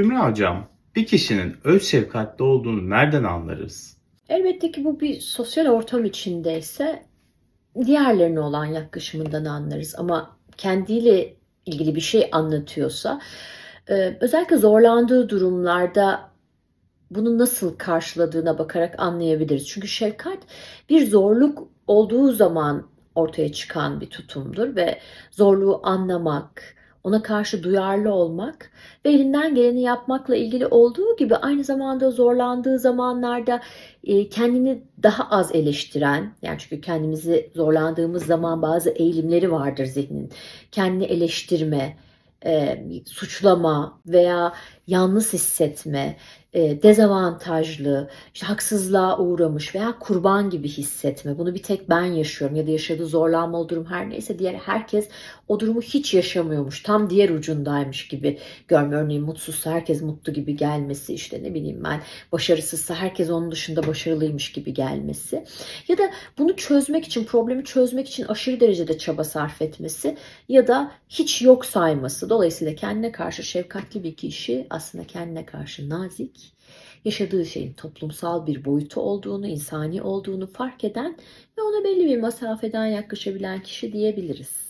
Zümra Hocam, bir kişinin öz şefkatli olduğunu nereden anlarız? Elbette ki bu bir sosyal ortam içindeyse diğerlerine olan yaklaşımından anlarız. Ama kendiyle ilgili bir şey anlatıyorsa e, özellikle zorlandığı durumlarda bunu nasıl karşıladığına bakarak anlayabiliriz. Çünkü şefkat bir zorluk olduğu zaman ortaya çıkan bir tutumdur ve zorluğu anlamak, ona karşı duyarlı olmak ve elinden geleni yapmakla ilgili olduğu gibi aynı zamanda zorlandığı zamanlarda e, kendini daha az eleştiren, yani çünkü kendimizi zorlandığımız zaman bazı eğilimleri vardır zihnin. Kendini eleştirme, e, suçlama veya yalnız hissetme, e, dezavantajlı, işte haksızlığa uğramış veya kurban gibi hissetme. Bunu bir tek ben yaşıyorum ya da yaşadığı zorlanmalı durum her neyse diğer herkes o durumu hiç yaşamıyormuş. Tam diğer ucundaymış gibi görme. Örneğin mutsuzsa herkes mutlu gibi gelmesi işte ne bileyim ben başarısızsa herkes onun dışında başarılıymış gibi gelmesi. Ya da bunu çözmek için problemi çözmek için aşırı derecede çaba sarf etmesi ya da hiç yok sayması. Dolayısıyla kendine karşı şefkatli bir kişi aslında kendine karşı nazik, yaşadığı şeyin toplumsal bir boyutu olduğunu, insani olduğunu fark eden ve ona belli bir mesafeden yaklaşabilen kişi diyebiliriz.